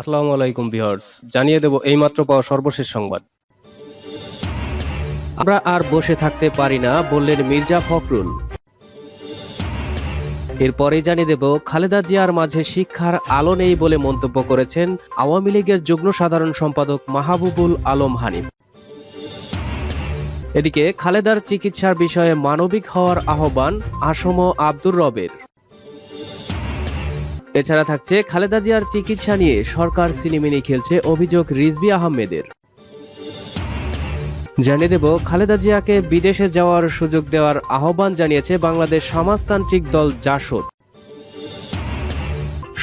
আসসালামু আলাইকুম ভিউয়ার্স, জানিয়ে দেব এইমাত্র পাওয়া সর্বশেষ সংবাদ। আমরা আর বসে থাকতে পারি না, বললেন মির্জা ফখরুল। এরপরে জানিয়ে দেব, খালেদা জিয়ার মাঝে শিক্ষার আলো নেই বলে মন্তব্য করেছেন আওয়ামী লীগের যুগ্ম সাধারণ সম্পাদক মাহবুবুল আলম হানিফ। এদিকে খালেদার চিকিৎসার বিষয়ে মানবিক হওয়ার আহ্বান আসম আব্দুর রবের। এছাড়া থাকছে খালেদা জিয়ার চিকিৎসা নিয়ে সরকার সিনেমিনি খেলছে অভিযোগ রিজবি আহমেদের। জানিয়ে দেব, খালেদা জিয়াকে বিদেশে যাওয়ার সুযোগ দেওয়ার আহ্বান জানিয়েছে বাংলাদেশ সমাজতান্ত্রিক দল জাসদ।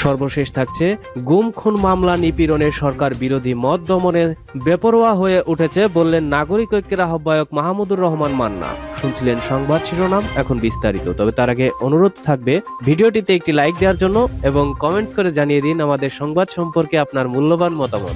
সর্বশেষ থাকছে গুম, খুন মামলা নিপীড়নের সরকার বিরোধী মত দমনে বেপরোয়া হয়ে উঠেছে বললেন নাগরিক ঐক্যের আহ্বায়ক মাহমুদুর রহমান মান্না। শুনছিলেন সংবাদ শিরোনাম, এখন বিস্তারিত। তবে তার আগে অনুরোধ থাকবে, ভিডিওটিতে একটি লাইক দেওয়ার জন্য এবং কমেন্টস করে জানিয়ে দিন আমাদের সংবাদ সম্পর্কে আপনার মূল্যবান মতামত।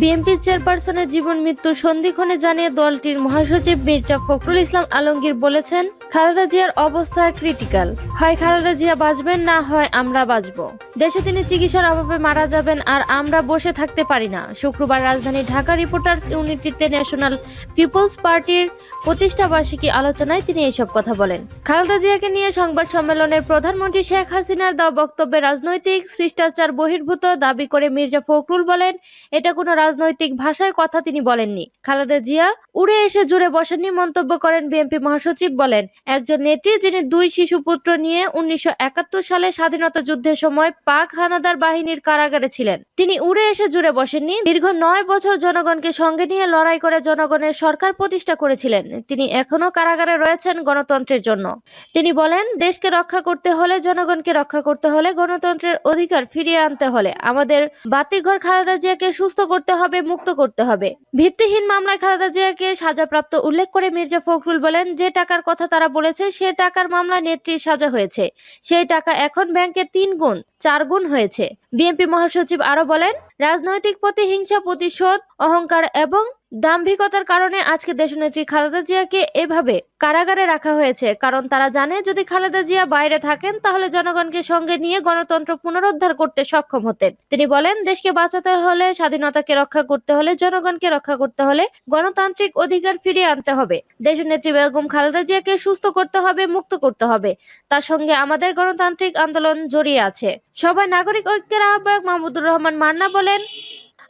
বিএনপি চেয়ারপারসনের জীবন মৃত্যু সন্ধিক্ষণে জানিয়ে দলটির মহাসচিব মির্জা ফখরুল ইসলাম আলমগীর বলেছেন খালেদা জিয়ার অবস্থা ক্রিটিক্যাল হয় খালেদা জিয়া বাঁচবেন, না হয় আমরা বাঁচব। দেশে তিনি চিকিৎসার অভাবে মারা যাবেন আর আমরা বসে থাকতে পারি না। শুক্রবার রাজধানী ঢাকা রিপোর্টার্স ইউনিটিতে ন্যাশনাল পিপলস পার্টির প্রতিষ্ঠা বার্ষিকী আলোচনায় তিনি এইসব কথা বলেন। খালেদা জিয়াকে নিয়ে সংবাদ সম্মেলনের প্রধানমন্ত্রী শেখ হাসিনার দেওয়া বক্তব্যে রাজনৈতিক শিষ্টাচার বহির্ভূত দাবি করে মির্জা ফখরুল বলেন, এটা কোনো রাজনৈতিক ভাষায় কথা তিনি বলেননি। খালেদা জিয়া উড়ে এসে জুড়ে বসেননি মন্তব্য করেন বিএনপি মহাসচিব বলেন একজন নেত্রী যিনি দুই শিশুপুত্র নিয়ে উনিশশো একাত্তর সালে স্বাধীনতা যুদ্ধের সময় পাক হানাদার বাহিনীর কারাগারে ছিলেন। তিনি উড়ে এসে জুড়ে বসেননি, দীর্ঘ নয় বছর জনগণকে সঙ্গে নিয়ে লড়াই করে জনগণের সরকার প্রতিষ্ঠা করেছিলেন। তিনি এখনও কারাগারে রয়েছেন গণতন্ত্রের জন্য। তিনি বলেন, দেশকে রক্ষা করতে হলে, জনগণকে রক্ষা করতে হলে গণতন্ত্রের অধিকার ফিরিয়ে আনতে হলে আমাদের বাতিঘর খালেদা জিয়াকে সুস্থ করতে হবে, মুক্ত করতে হবে। ভিত্তিহীন মামলায় খালেদা জিয়াকে সাজাপ্রাপ্ত উল্লেখ করে মির্জা ফখরুল বলেন, যে টাকার কথা তারা বলেছে, সে টাকার মামলা নেত্রীর সাজা হয়েছে। সেই টাকা এখন ব্যাংকে তিন গুণ, চার গুণ হয়েছে। বিএনপি মহাসচিব আরও বলেন, রাজনৈতিক প্রতিহিংসা প্রতিশোধ, অহংকার এবং দাম্ভিকতার কারণে আজকে দেশনেত্রী খালেদা জিয়াকে এভাবে কারাগারে রাখা হয়েছে। কারণ তারা জানে, যদি খালেদা জিয়া বাইরে থাকেন, তাহলে জনগণকে সঙ্গে নিয়ে গণতন্ত্র পুনরুদ্ধার করতে সক্ষম হতেন। তিনি বলেন, দেশকে বাঁচাতে হলে, স্বাধীনতাকে রক্ষা করতে হলে, জনগণকে রক্ষা করতে হলে গণতান্ত্রিক অধিকার ফিরিয়ে আনতে হবে। দেশনেত্রী বেগম খালেদা জিয়াকে সুস্থ করতে হবে, মুক্ত করতে হবে। তার সঙ্গে আমাদের গণতান্ত্রিক আন্দোলন জড়িয়ে আছে। সবাই নাগরিক ঐক্যের আহ্বায়ক মাহমুদুর রহমান মান্না বলেন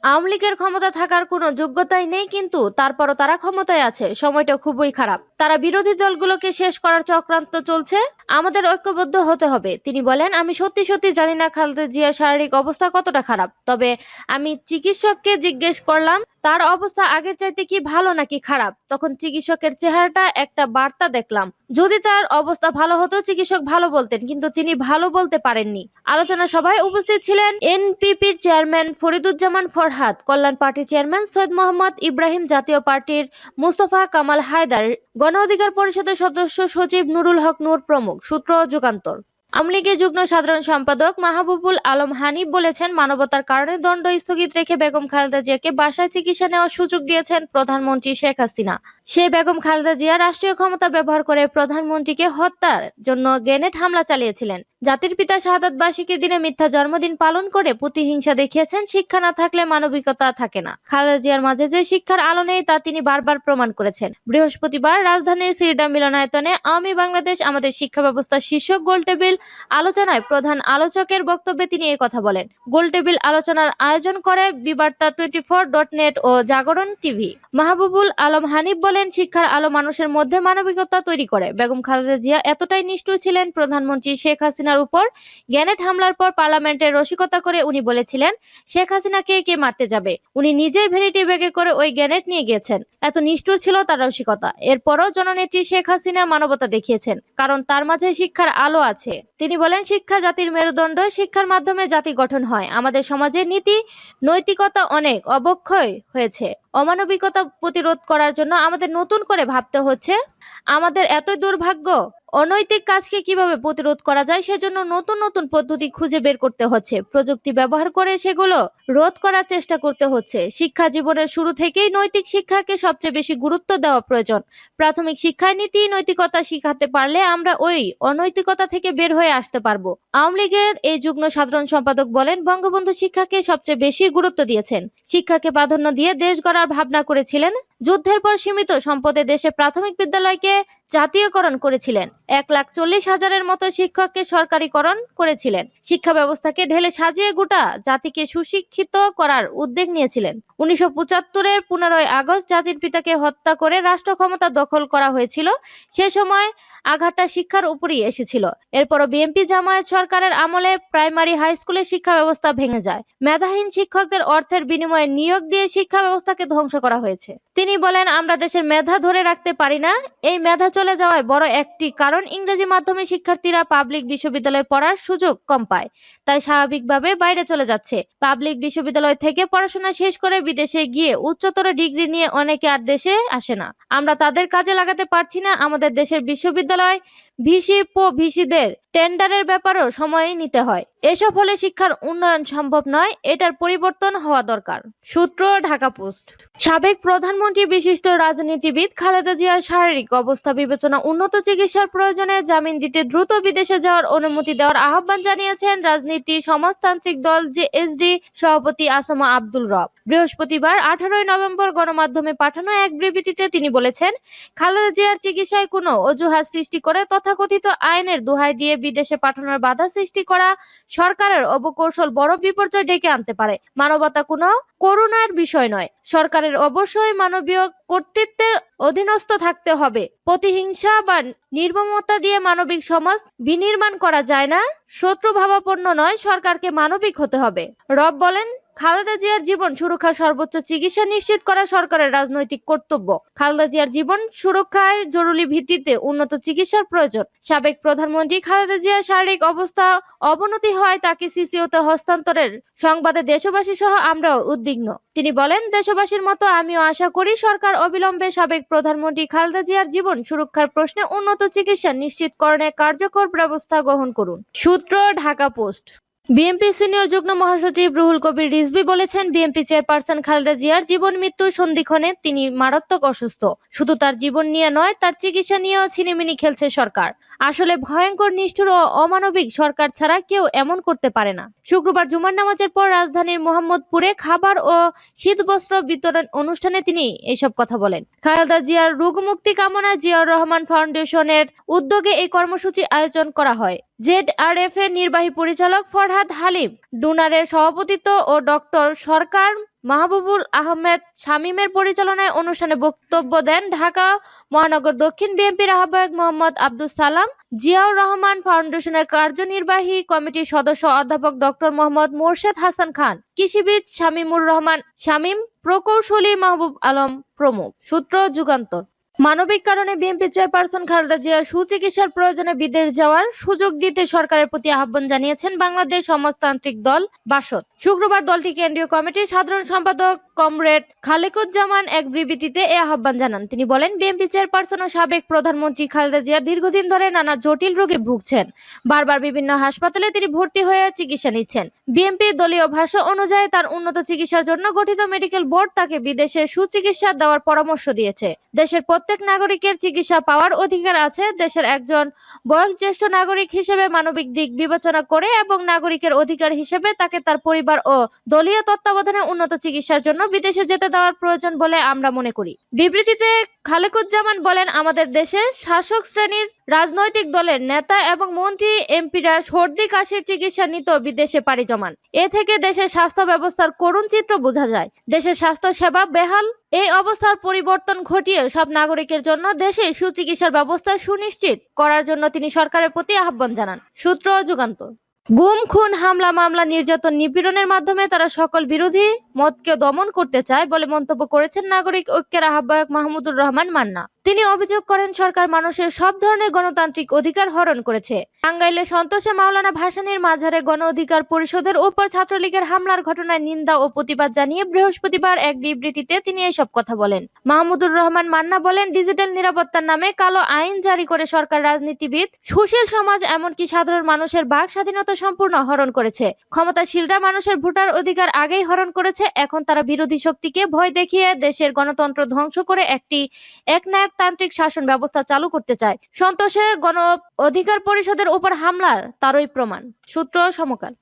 আওয়ামী লীগের ক্ষমতা থাকার কোনো যোগ্যতাই নেই, কিন্তু তারপরও তারা ক্ষমতায় আছে। সময়টা খুবই খারাপ। তারা বিরোধী দলগুলোকে শেষ করার চক্রান্ত চলছে। আমাদের ঐক্যবদ্ধ হতে হবে। তিনি বলেন, আমি সত্যি সত্যি জানি না খালেদা জিয়ার শারীরিক অবস্থা কতটা খারাপ। তবে আমি চিকিৎসককে জিজ্ঞেস করলাম, তার অবস্থা আগের চাইতে কি ভালো নাকি খারাপ? তখন চিকিৎসকের চেহারাটা একটা বার্তা দেখলাম। যদি তার অবস্থা ভালো হতো, চিকিৎসক ভালো বলতেন, কিন্তু তিনি ভালো বলতে পারেননি। আলোচনা সভায় উপস্থিত ছিলেন এনপিপির চেয়ারম্যান ফরিদুজ্জামান ফরহাদ, কল্যাণ পার্টির চেয়ারম্যান সৈয়দ মোহাম্মদ ইব্রাহিম, জাতীয় পার্টির মুস্তফা কামাল হায়দার, গণ অধিকার পরিষদের সদস্য সচিব নুরুল হক নূর প্রমুখ, সূত্র যুগান্তর। আওয়ামী লীগের যুগ্ম সাধারণ সম্পাদক মাহবুবুল আলম হানিফ বলেছেন, মানবতার কারণে দণ্ড স্থগিত রেখে বেগম খালেদা জিয়াকে বাসায় চিকিৎসা নেওয়ার সুযোগ দিয়েছেন প্রধানমন্ত্রী শেখ হাসিনা। সে বেগম খালেদা জিয়া রাষ্ট্রীয় ক্ষমতা ব্যবহার করে প্রধানমন্ত্রীকে হত্যার জন্য গ্রেনেড হামলা চালিয়েছিলেন। জাতির পিতা শাহাদাত বার্ষিকীর দিনে মিথ্যা জন্মদিন পালন করে প্রতিহিংসা দেখিয়েছেন, শিক্ষা না থাকলে মানবিকতা থাকে না। খালেদা জিয়ার মাঝে যে শিক্ষার আলো নেই, তা তিনি বারবার প্রমাণ করেছেন। বৃহস্পতিবার রাজধানীর সিরডা মিলনায়তনে আমি বাংলাদেশ, আমাদের শিক্ষা ব্যবস্থা শীর্ষক গোলটেবিল আলোচনায় প্রধান আলোচকের বক্তব্যে তিনি এই কথা বলেন। গোলটেবিল আলোচনার আয়োজন করে Bibarta twenty four dot net ও জাগরণ টিভি। মাহবুবুল আলম হানিফ বলেন, শিক্ষার আলো মানুষের মধ্যে মানবিকতা তৈরি করে। বেগম খালেদা জিয়া এতটাই নিষ্ঠুর ছিলেন, প্রধানমন্ত্রী শেখ হাসিনার উপর। গ্যানেট হামলার পর পার্লামেন্টের রসিকতা করে উনি বলেছিলেন, শেখ হাসিনাকে কে মারতে যাবে? উনি নিজেই ভ্যানিটি ব্যাগে করে ওই গ্যানেট নিয়ে গিয়েছেন। এত নিষ্ঠুর ছিল তার রসিকতা। এরপরও জননেত্রী শেখ হাসিনা মানবতা দেখিয়েছেন, কারণ তার মাঝে শিক্ষার আলো আছে। তিনি বলেন, শিক্ষা জাতির মেরুদণ্ড, শিক্ষার মাধ্যমে জাতি গঠন হয়। আমাদের সমাজে নীতি, নৈতিকতা অনেক অবক্ষয় হয়েছে। অমানবিকতা প্রতিরোধ করার জন্য আমাদের নতুন করে ভাবতে হচ্ছে। আমাদের এতই দুর্ভাগ্য অনৈতিক কাজকে কীভাবে প্রতিরোধ করা যায় সেজন্য নতুন নতুন পদ্ধতি খুঁজে বের করতে হচ্ছে। প্রযুক্তি ব্যবহার করে সেগুলো রোধ করার চেষ্টা করতে হচ্ছে। শিক্ষা জীবনের শুরু থেকেই নৈতিক শিক্ষাকে সবচেয়ে বেশি গুরুত্ব দেওয়া প্রয়োজন। প্রাথমিক শিক্ষায় নীতি নৈতিকতা শিখাতে পারলে আমরা ওই অনৈতিকতা থেকে বের হয়ে আসতে পারব। আওয়ামী লীগের এই যুগ্ম সাধারণ সম্পাদক বলেন, বঙ্গবন্ধু শিক্ষাকে সবচেয়ে বেশি গুরুত্ব দিয়েছেন। শিক্ষাকে প্রাধান্য দিয়ে দেশ গড়ার ভাবনা করেছিলেন। যুদ্ধের পর সীমিত সম্পদে দেশে প্রাথমিক বিদ্যালয়কে জাতীয়করণ করেছিলেন। এক লাখ চল্লিশ হাজারের মতো শিক্ষককে সরকারিকরণ করেছিলেন। শিক্ষা ব্যবস্থাকে ঢেলে সাজিয়ে গোটা জাতিকে সুশিক্ষিত করার উদ্যোগ নিয়েছিলেন। উনিশশো পঁচাত্তরের পনেরোই আগস্ট জাতির পিতাকে হত্যা করে রাষ্ট্র ক্ষমতা দখল করা হয়েছিল। সে সময় আঘাতটা শিক্ষার উপরই এসেছিল। এরপরও বিএনপি জামায়াত সরকারের আমলে প্রাইমারি হাই স্কুলের শিক্ষা ব্যবস্থা ভেঙে যায়। মেধাহীন শিক্ষকদের অর্থের বিনিময়ে নিয়োগ দিয়ে শিক্ষা ব্যবস্থাকে ধ্বংস করা হয়েছে। তিনি বলেন, আমরা দেশের মেধা ধরে রাখতে পারি না। এই মেধা চলে যাওয়ায় বড় একটি কারণ, ইংরেজি মাধ্যমে শিক্ষার্থীরা পাবলিক বিশ্ববিদ্যালয়ে পড়ার সুযোগ কম পায়। তাই স্বাভাবিকভাবে বাইরে চলে যাচ্ছে। পাবলিক বিশ্ববিদ্যালয় থেকে পড়াশোনা শেষ করে বিদেশে গিয়ে উচ্চতর ডিগ্রি নিয়ে অনেকে আর দেশে আসে না। আমরা তাদের কাজে লাগাতে পারছি না। আমাদের দেশের বিশ্ববিদ্যালয় ভিসি পো, ভিসিদের টেন্ডারের ব্যাপারেও সময় নিতে হয়। এসব হলে শিক্ষার উন্নয়ন সম্ভব নয়, এটার পরিবর্তন হওয়া দরকার। সূত্র, ঢাকা পোস্ট। সাবেক প্রধানমন্ত্রী বিশিষ্ট রাজনীতিবিদ খালেদা জিয়ার শারীরিক অবস্থা বিবেচনা উন্নত চিকিৎসার প্রয়োজনে জামিন দিতে দ্রুত বিদেশে যাওয়ার অনুমতি দেওয়ার আহ্বান জানিয়েছেন রাজনীতি সমাজতান্ত্রিক দল জেএসডি সভাপতি আসামা আব্দুল রব। বৃহস্পতিবার আঠারোই নভেম্বর গণমাধ্যমে পাঠানো এক বিবৃতিতে তিনি বলেছেন, খালেদা জিয়ার চিকিৎসায় কোনো অজুহাত সৃষ্টি করে তথাকথিত আইনের দোহাই দিয়ে বিদেশে পাঠানোর বাধা সৃষ্টি করা সরকারের অবকৌশল বড় বিপর্যয় ডেকে আনতে পারে। মানবতা কোনো করুণার বিষয় নয়। সরকারের অবশ্যই মানবীয় কর্তৃত্বের অধীনস্থ থাকতে হবে। প্রতিহিংসা বা নির্মমতা দিয়ে মানবিক সমাজ বিনির্মাণ করা যায় না। শত্রু ভাবাপন্ন নয়, সরকারকে মানবিক হতে হবে। রব বলেন খালেদা জিয়ার জীবন সুরক্ষা সর্বোচ্চ চিকিৎসা নিশ্চিত করা সরকারের রাজনৈতিক কর্তব্য। খালেদা জিয়ার জীবন সুরক্ষায় জরুরি ভিত্তিতে উন্নত চিকিৎসার প্রয়োজন। সাবেক প্রধানমন্ত্রী খালেদা জিয়ার শারীরিক অবস্থা অবনতি হয় তাকে সিসিওতে হস্তান্তরের সংবাদে দেশবাসী সহ আমরাও উদ্বিগ্ন। তিনি বলেন, দেশবাসীর মতো আমিও আশা করি সরকার অবিলম্বে সাবেক প্রধানমন্ত্রী খালেদা জিয়ার জীবন সুরক্ষার প্রশ্নে উন্নত চিকিৎসা নিশ্চিতকরণে কার্যকর ব্যবস্থা গ্রহণ করুন। সূত্র, ঢাকা পোস্ট। বিএনপি সিনিয়র যুগ্ম মহাসচিব রুহুল কবির রিজভি বলেছেন, বিএনপি চেয়ারপারসন খালেদা জিয়ার জীবন মৃত্যুর সন্ধিক্ষণে তিনি মারাত্মক অসুস্থ। শুধু তার জীবন নিয়ে নয়, তার চিকিৎসা নিয়েও ছিনিমিনি খেলছে সরকার। আসলে ভয়ঙ্কর, নিষ্ঠুর ও অমানবিক সরকার ছাড়া কেউ এমন করতে পারে না। শুক্রবার জুমার নামাজের পর রাজধানীর মোহাম্মদপুরে খাবার ও শীতবস্ত্র বিতরণ অনুষ্ঠানে তিনি এসব কথা বলেন। খালেদা জিয়ার রোগমুক্তি কামনা জিয়াউর রহমান ফাউন্ডেশনের উদ্যোগে এই কর্মসূচি আয়োজন করা হয়। জেড আর এফ এর নির্বাহী পরিচালক ফরহাদ হালিম, ডুনারের সভাপতিত্ব ও ডক্টর সরকার মাহবুবুল আহমেদ শামীমের পরিচালনায় অনুষ্ঠানে বক্তব্য দেন ঢাকা মহানগর দক্ষিণ বিএনপির আহ্বায়ক মোহাম্মদ আব্দুল সালাম, জিয়াউর রহমান ফাউন্ডেশনের কার্যনির্বাহী কমিটির সদস্য অধ্যাপক ডক্টর মোহাম্মদ মোর্শেদ হাসান খান, কৃষিবিদ শামীমুর রহমান শামীম, প্রকৌশলী মাহবুব আলম প্রমুখ। সূত্র যুগান্তর। মানবিক কারণে বিএনপি চেয়ারপারসন খালেদা জিয়া সুচিকিৎসার প্রয়োজনে বিদেশ যাওয়ার সুযোগ দিতে সরকারের প্রতি আহ্বান জানিয়েছেন বাংলাদেশ সমাজতান্ত্রিক দল বাসদ। শুক্রবার দলটি কেন্দ্রীয় কমিটির সাধারণ সম্পাদক কমরেড খালেকুজ্জামান এক বিবৃতিতে এ আহ্বান জানান। তিনি বলেন, বিএনপি চেয়ারপারসন ও সাবেক প্রধানমন্ত্রী খালেদা জিয়া দীর্ঘদিন ধরে নানা জটিল রোগে ভুগছেন। বারবার বিভিন্ন হাসপাতালে তিনি ভর্তি হয়ে চিকিৎসা নিচ্ছেন। বিএনপি দলীয় ভাষা অনুযায়ী তার উন্নত চিকিৎসার জন্য গঠিত মেডিকেল বোর্ড তাকে বিদেশে সুচিকিৎসা দেওয়ার পরামর্শ দিয়েছে। দেশের প্রত্যেক নাগরিকের চিকিৎসা পাওয়ার অধিকার আছে। দেশের একজন বয়োজ্যেষ্ঠ নাগরিক হিসেবে মানবিক দিক বিবেচনা করে এবং নাগরিকের অধিকার হিসেবে তাকে তার পরিবার ও দলীয় তত্ত্বাবধানে উন্নত চিকিৎসার জন্য বিদেশে যেতে দেওয়ার প্রয়োজন বলে আমরা মনে করি। বিবৃতিতে খালেকুজ্জামান বলেন, আমাদের দেশে শাসক শ্রেণির রাজনৈতিক দলের নেতা এবং মন্ত্রী এমপিরা সর্দি কাশির চিকিৎসা নিত বিদেশে পাড়ি জমান। এ থেকে দেশের স্বাস্থ্য ব্যবস্থার করুণ চিত্র বোঝা যায়। দেশের স্বাস্থ্য সেবা বেহাল। এই অবস্থার পরিবর্তন ঘটিয়ে সব নাগরিকের জন্য দেশে সুচিকিৎসার ব্যবস্থা সুনিশ্চিত করার জন্য তিনি সরকারের প্রতি আহ্বান জানান। সূত্র যুগান্তর। গুম, খুন, হামলা, মামলা, নির্যাতন, নিপীড়নের মাধ্যমে তারা সকল বিরোধী মতকে দমন করতে চায় বলে মন্তব্য করেছেন নাগরিক ঐক্যের আহ্বায়ক মাহমুদুর রহমান মান্না। তিনি অভিযোগ করেন, সরকার মানুষের সব ধরনের গণতান্ত্রিক অধিকার হরণ করেছে। টাঙ্গাইলে সন্তোষে মাওলানা ভাসানীর মাঝারে গণ অধিকার পরিষদের উপর ছাত্রলীগের হামলার ঘটনায় নিন্দা ও প্রতিবাদ জানিয়ে বৃহস্পতিবার এক বিবৃতিতে তিনি এসব কথা বলেন। মাহমুদুর রহমান মান্না বলেন, ডিজিটাল নিরাপত্তার নামে কালো আইন জারি করে সরকার রাজনীতিবিদ, সুশীল সমাজ এমনকি সাধারণ মানুষের বাক স্বাধীনতা সম্পূর্ণ হরণ করেছে। ক্ষমতাশীলরা মানুষের ভোটার অধিকার আগেই হরণ করেছে, এখন তারা বিরোধী শক্তিকে ভয় দেখিয়ে দেশের গণতন্ত্র ধ্বংস করে একটি একনায়কতান্ত্রিক শাসন ব্যবস্থা চালু করতে চায়। সন্তোষে গণ অধিকার পরিষদের উপর হামলার তারই প্রমাণ। সূত্র সমকাল।